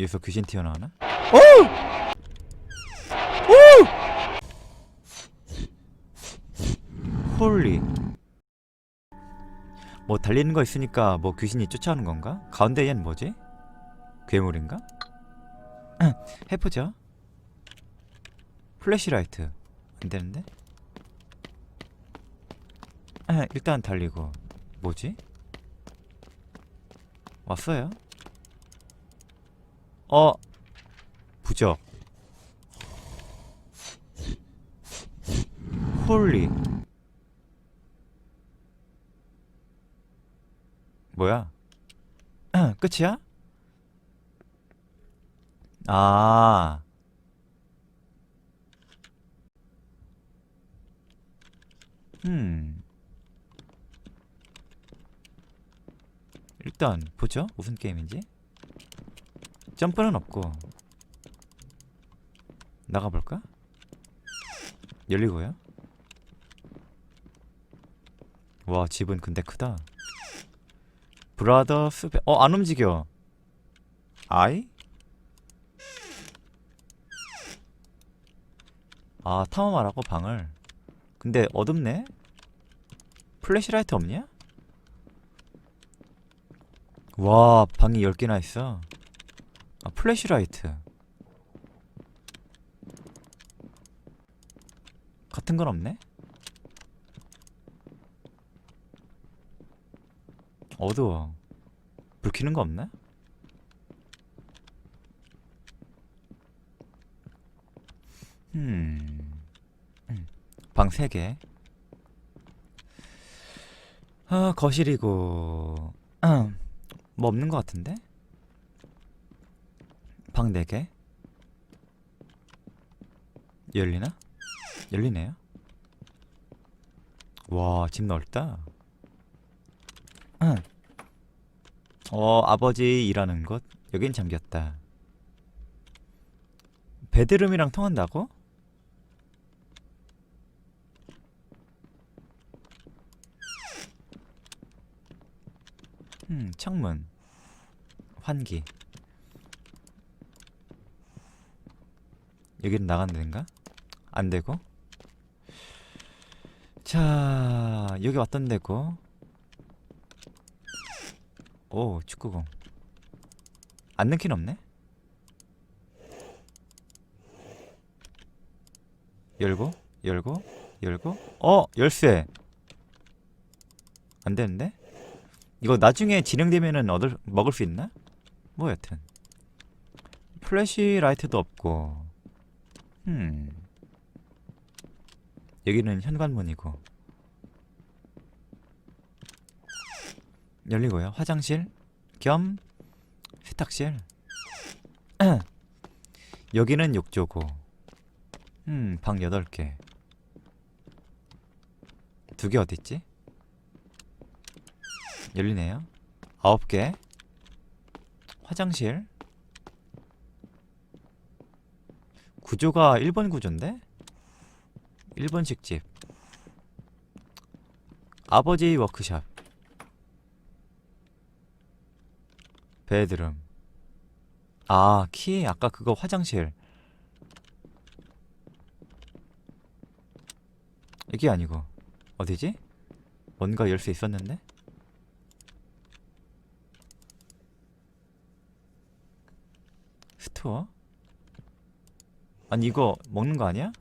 여기서 귀신 튀어나오나? 오! 오! 홀리 뭐 달리는 거 있으니까 뭐 귀신이 쫓아오는 건가? 가운데 얘는 뭐지? 괴물인가? 해보자 플래시라이트 안 되는데? 일단 달리고 뭐지? 왔어요? 어 부적 홀리 뭐야? 끝이야? 아 음. 일단 보죠. 무슨 게임인지. 점프는 없고. 나가볼까? 열리고요. 와 집은 근데 크다. 브라더 스페 어 안 움직여. 아이? 아 탐험하라고 방을. 근데 어둡네. 플래시라이트 없냐? 와 방이 10개나 있어 아 플래시라이트 같은 건 없네 어두워 불 켜는 거 없나? 음. 음. 방 3개 아 거실이고 음. 뭐 없는 것 같은데? 방 4개? 열리나? 열리네요. 와, 집 넓다. 응. 어, 아버지 일하는 곳? 여긴 잠겼다. 베드룸이랑 통한다고? 음, 창문. 환기. 여기는 나가는 데인가? 안 되고. 자, 여기 왔던 데고. 오, 축구공. 안 넣긴 없네? 열고, 열고, 열고. 어, 열쇠. 안 되는데? 이거 나중에 진행되면은 얻을 먹을 수 있나? 뭐 여튼 플래시 라이트도 없고 음 여기는 현관문이고 열리고요 화장실 겸 세탁실 여기는 욕조고 음 방 8개 두 개 어딨지? 열리네요. 아홉 개. 화장실. 구조가 1번 구조인데? 1번 식 집. 아버지 워크샵. 베드룸. 아, 키 아까 그거 화장실. 이게 아니고 어디지? 뭔가 열 수 있었는데? 스토어? 아니 이거 먹는 거 아니야?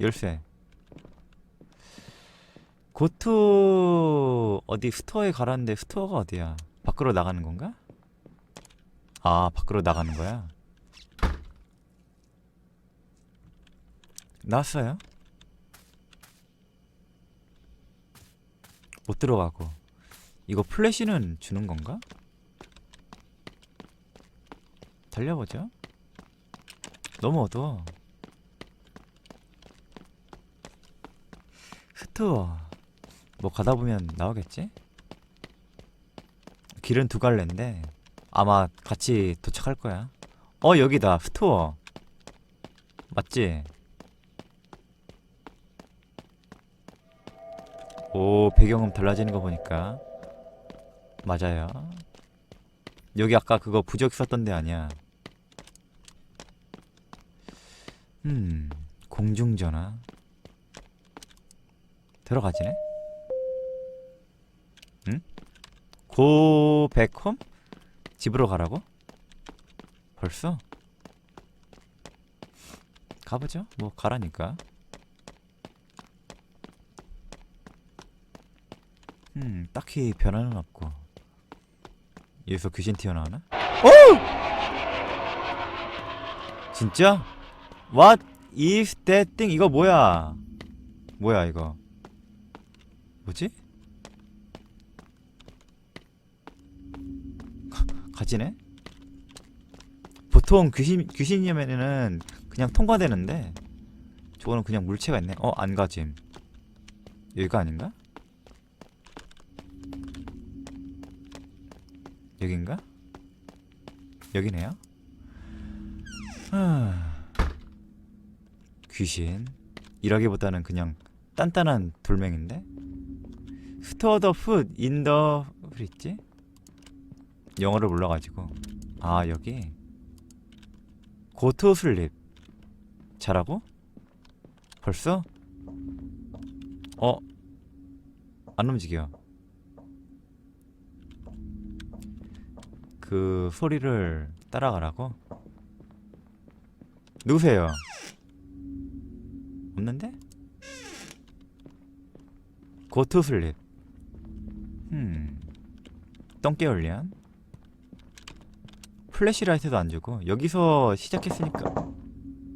열쇠 고투 어디 스토어에 가라는데 스토어가 어디야? 밖으로 나가는 건가? 아 밖으로 나가는 거야? 나왔어요? 못 들어가고 이거 플래시는 주는 건가? 달려보죠. 너무 어두워. 스토어. 뭐 가다 보면 나오겠지? 길은 두 갈래인데 아마 같이 도착할 거야. 어 여기다 스토어. 맞지? 오 배경음 달라지는 거 보니까 맞아요. 여기 아까 그거 부적 썼던 데 아니야. 음, 공중전화. 들어가지네? 응? 고백홈? 집으로 가라고? 벌써? 가보죠. 뭐 가라니까. 음, 딱히 변화는 없고. 여기서 귀신 튀어나오나? 오! 진짜? What is that thing? 이거 뭐야? 뭐야 이거? 뭐지? 가- 가지네? 보통 귀신 귀신이면은 그냥 통과되는데 저거는 그냥 물체가 있네. 어, 안 가짐. 여기가 아닌가? 여긴가? 여기네요. 하... 귀신. 이라기보다는 그냥 단단한 돌멩인데. 스토어 더 풋 인더 프리지? 영어를 몰라가지고. 아 여기. 고토 슬립. 잘하고? 벌써? 어? 안 움직여. 그 소리를 따라가라고? 누구세요? 없는데? 고투 슬립. 음. 똥개 올리안? 플래시라이트도 안 주고 여기서 시작했으니까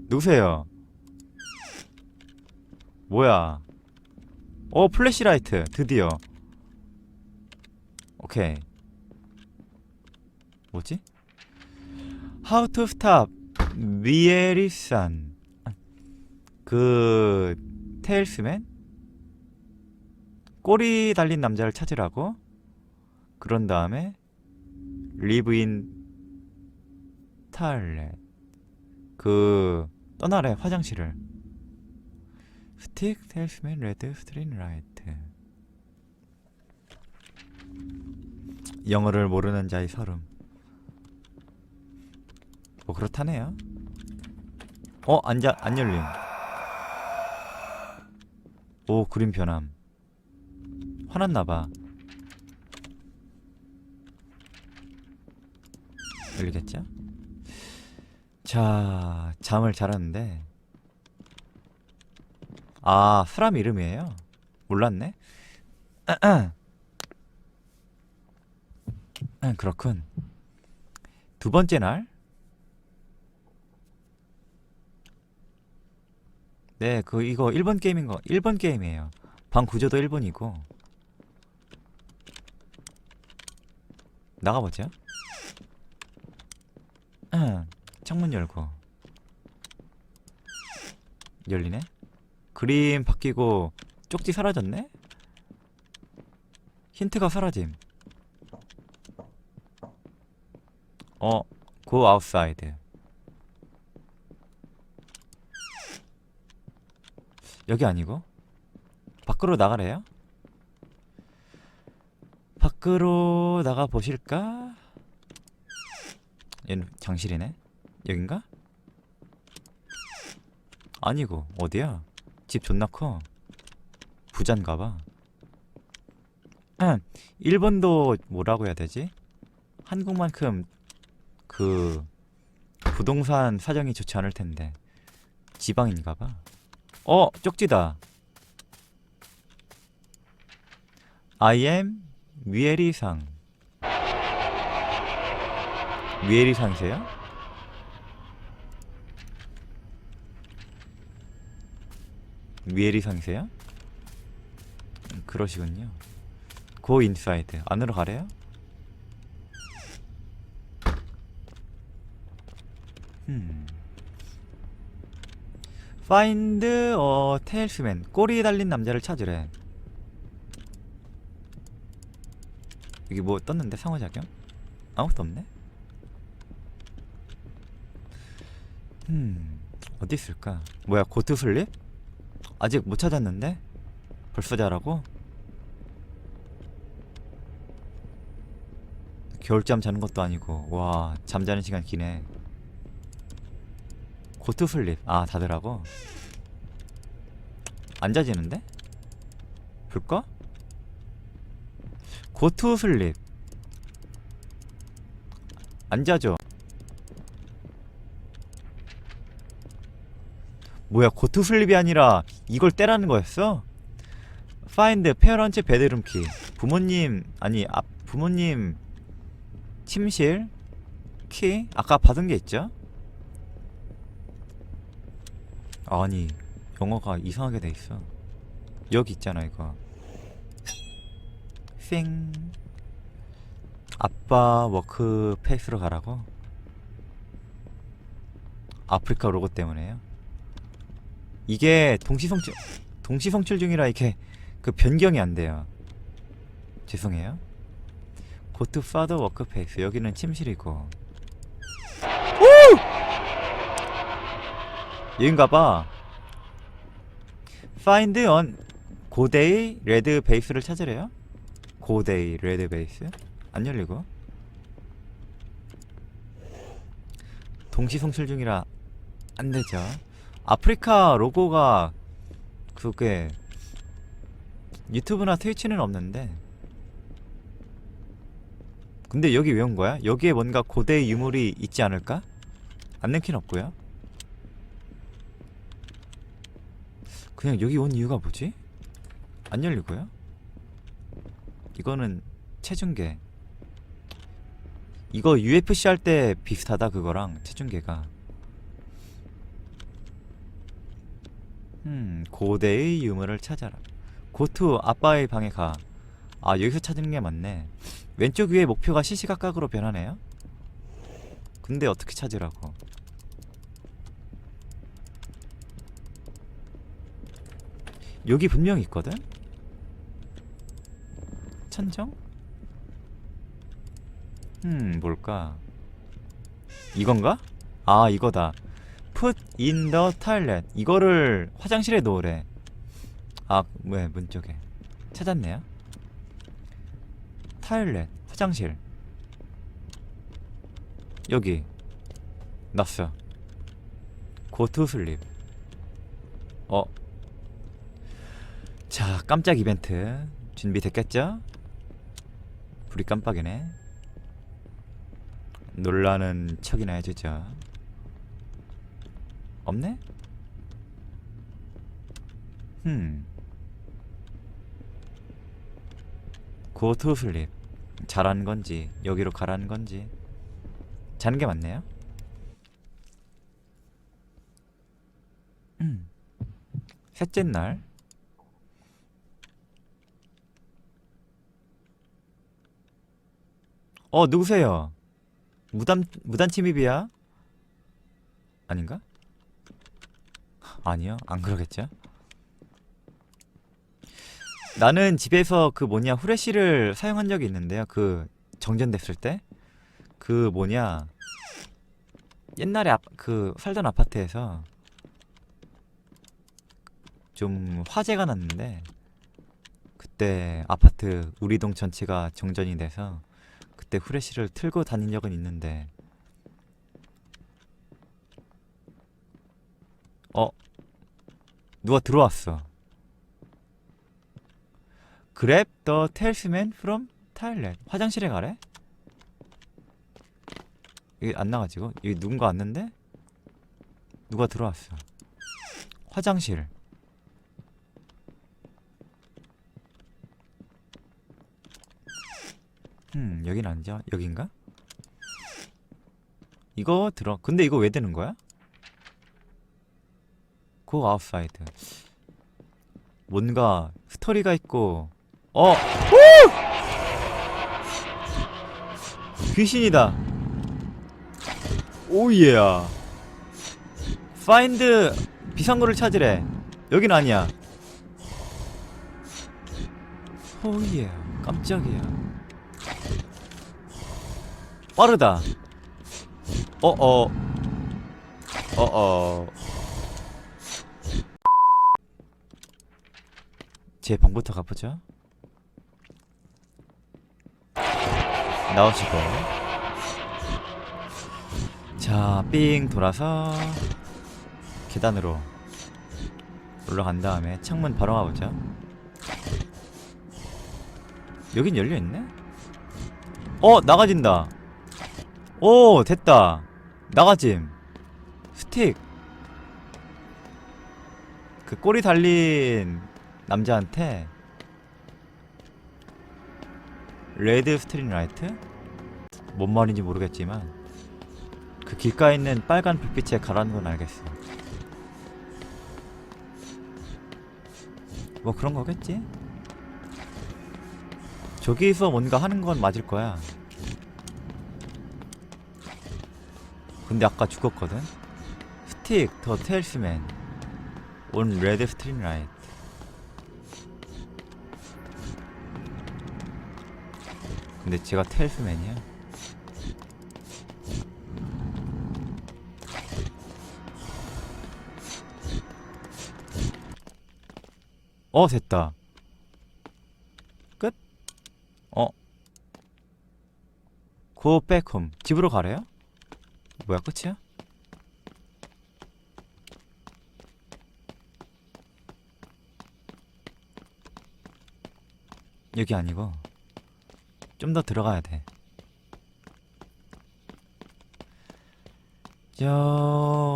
누구세요? 뭐야? 어 플래시라이트 드디어 오케이 뭐지? How to stop 미에리산 그 테일스맨? 꼬리 달린 남자를 찾으라고? 그런 다음에 in 탈렛 그 떠나래 화장실을. 스틱 테일스맨 레드 스트린 라이트. 영어를 모르는 자의 서름. 뭐 그렇다네요. 어 앉아 안 열림 오 그림 변함. 화났나봐. 열리겠죠? 자 잠을 잘하는데. 아 사람 이름이에요? 몰랐네. 음, 그렇군. 두 번째 날 네, 그 이거 일본 게임인 거 일본 게임이에요. 방 구조도 일본이고. 나가 보죠. 음, 창문 열고 열리네. 그림 바뀌고 쪽지 사라졌네. 힌트가 사라짐. 어, go outside. 여기 아니고 밖으로 나가래요? 밖으로 나가 보실까? 얘는 장실이네. 여긴가? 아니고 어디야? 집 존나 커. 부잔가 봐. 일본도 뭐라고 해야 되지? 한국만큼 그 부동산 사정이 좋지 않을 텐데 지방인가 봐. 어, 쪽지다. I am 위에리상. 위에리상이세요? 위에리상이세요? 음, 그러시군요. 고 인사이드. 안으로 가래요? 음. Find a tailsman. 꼬리 달린 남자를 찾으래. 여기 뭐 떴는데 상호작용? 아무것도 없네. 음 어디 있을까? 뭐야 고트 슬립? 아직 못 찾았는데 벌써 자라고? 겨울잠 자는 것도 아니고 와 잠자는 시간 기네 고트 슬립 아 다들 하고 안 자지는데? 볼까? 고트 슬립 안 자죠 뭐야 고트 슬립이 아니라 이걸 떼라는 거였어? Parent bedroom key 부모님 아니 아, 부모님 침실 키 아까 받은 게 있죠? 아니 영어가 이상하게 돼 있어. 여기 있잖아 이거. 생. 아빠 워크 페이스로 가라고? 아프리카 로고 때문에요? 이게 동시성출 동시성출 중이라 이렇게 그 변경이 안 돼요. 죄송해요. 고트 파더 워크페이스 여기는 침실이고 여긴가봐 find on 고데이 레드 베이스를 찾으래요 고데이 레드 베이스 안 열리고 동시 송출 중이라 안 되죠 아프리카 로고가 그게 유튜브나 트위치는 없는데 근데 여기 왜 온 거야? 여기에 뭔가 고대의 유물이 있지 않을까? 안 넣긴 없고요. 그냥 여기 온 이유가 뭐지? 안 열리고요. 이거는 체중계. 이거 UFC 할 때 비슷하다 그거랑 체중계가. 음, 고대의 유물을 찾아라. 고투 아빠의 방에 가. 아 여기서 찾는 게 맞네. 왼쪽 위에 목표가 시시각각으로 변하네요. 근데 어떻게 찾으라고? 여기 분명히 있거든? 천정? 음, 뭘까? 이건가? 아, 이거다. Put in the toilet. 이거를 화장실에 놓으래. 아, 왜, 문 쪽에. 찾았네요. 타일렛 화장실 여기 났어 고투 슬립 어. 자 깜짝 이벤트 준비됐겠죠? 불이 깜빡이네 놀라는 척이나 해주죠 없네? 흠 고투 슬립 잘하는 건지 여기로 가라는 건지 자는 게 맞네요. 음. 셋째 날 어 누구세요? 무단 무단 침입이야? 아닌가? 아니요 안 그러겠죠? 나는 집에서 그 뭐냐 후레쉬를 사용한 적이 있는데요. 그 정전됐을 때 그 뭐냐 옛날에 아, 그 살던 아파트에서 좀 화재가 났는데 그때 아파트 우리 동 전체가 정전이 돼서 그 때 후레쉬를 틀고 다닌 적은 있는데 어 누가 들어왔어. Grab the talisman from Thailand. 화장실에 가래? 이게 안 나가지고 여기 누군가 왔는데 누가 들어왔어. 화장실. 음 여긴 아니죠? 여긴가? 이거 들어. 근데 이거 왜 되는 거야? 고 아웃사이드. 뭔가 스토리가 있고 어! 오! 귀신이다. 오예야. 파인드 비상구를 찾으래. 여긴 아니야. 오예. 깜짝이야. 빠르다. 어어. 어어. 제 방부터 가보죠. 나오시고 자삥 돌아서 계단으로 올라간 다음에 창문 바로 가보자 여긴 열려있네? 어 나가진다 오 됐다. 나가짐. 스틱. 그 꼬리 달린 남자한테 레드 스트링 라이트? 뭔 말인지 모르겠지만 그 길가에 있는 빨간 불빛에 가라는 건 알겠어. 뭐 그런 거겠지? 저기서 뭔가 하는 건 맞을 거야 근데 아까 죽었거든? 스틱 더 테일스맨 온 레드 스트링 라이트 근데 제가 테일스맨이야 어 됐다 끝? 어 고 백홈 집으로 가래요? 뭐야 끝이야? 여기 아니고 좀 더 들어가야 돼.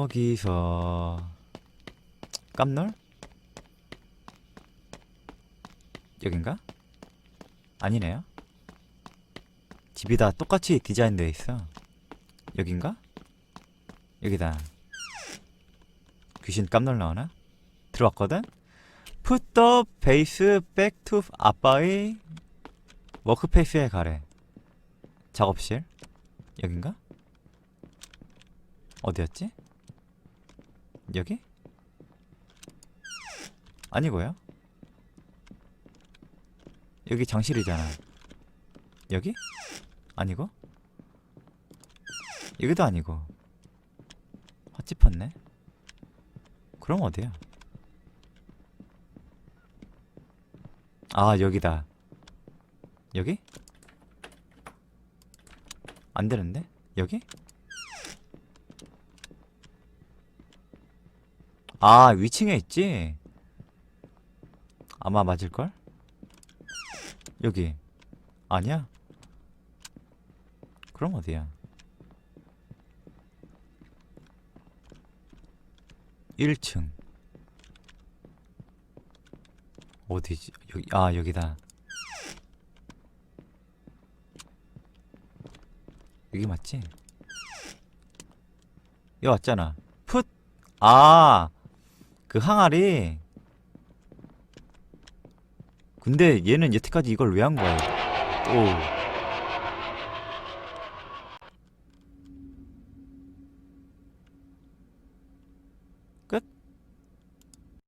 여기서 깜놀? 여긴가? 아니네요. 집이 다 똑같이 디자인되어 있어. 여긴가? 여기다. 귀신 깜놀 나오나? 들어왔거든? Put the base back to 아빠의 워크페이스에 가래. 작업실? 여긴가? 어디였지? 여기? 아니고요. 여기 장실이잖아. 여기? 아니고? 여기도 아니고. 헛짚었네. 그럼 어디야? 아, 여기다. 여기? 안 되는데? 여기? 아, 위층에 있지? 아마 맞을걸? 여기. 아니야? 그럼 어디야? 1층. 어디지? 여기, 아, 여기다. 여기 맞지? 여기 왔잖아. 풋! 아! 그 항아리? 근데 얘는 여태까지 이걸 왜 한 거야? 오.